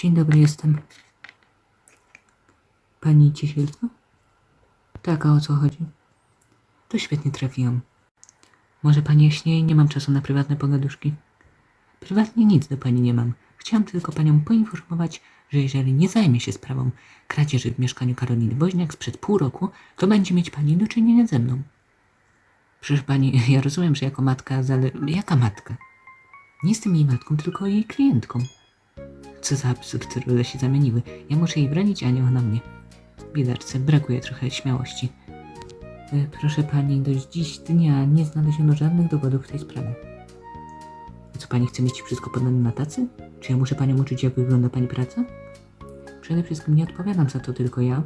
Dzień dobry, jestem. Pani Ciesielska? Tak, a o co chodzi? To świetnie trafiłam. Może pani jaśniej? Nie mam czasu na prywatne pogaduszki. Prywatnie nic do pani nie mam. Chciałam tylko panią poinformować, że jeżeli nie zajmie się sprawą kradzieży w mieszkaniu Karoliny Woźniak sprzed pół roku, to będzie mieć pani do czynienia ze mną. Proszę pani, ja rozumiem, że jako matka, zale... Jaka matka? Nie jestem jej matką, tylko jej klientką. Co za absurd, role się zamieniły. Ja muszę jej bronić, a nie ona mnie. Biedarce, brakuje trochę śmiałości. E, Proszę pani, do dziś dnia nie znaleziono żadnych dowodów w tej sprawie. A co pani chce mieć wszystko podane na tacy? Czy ja muszę panią uczyć, jak wygląda pani praca? Przede wszystkim nie odpowiadam za to tylko ja.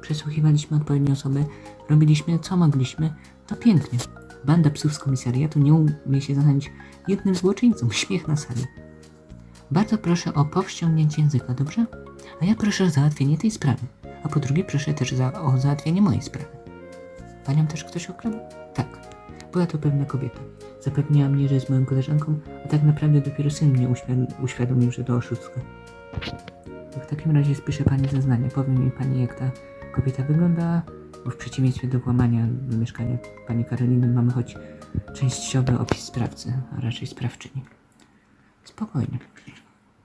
Przesłuchiwaliśmy odpowiednie osoby, robiliśmy co mogliśmy, to pięknie. Banda psów z komisariatu nie umie się zająć jednym złoczyńcą. Śmiech na sali. Bardzo proszę o powściągnięcie języka, dobrze? A ja proszę o załatwienie tej sprawy. A po drugie proszę też za, o załatwienie mojej sprawy. Panią też ktoś okradł? Tak. Była to pewna kobieta. Zapewniała mnie, że jest moją koleżanką, a tak naprawdę dopiero syn mnie uświad- uświadomił, że to oszustka. W takim razie spiszę pani zeznania. Powie mi pani, jak ta kobieta wyglądała, bo w przeciwieństwie do włamania do mieszkania pani Karoliny mamy choć częściowy opis sprawcy, a raczej sprawczyni. Spokojnie.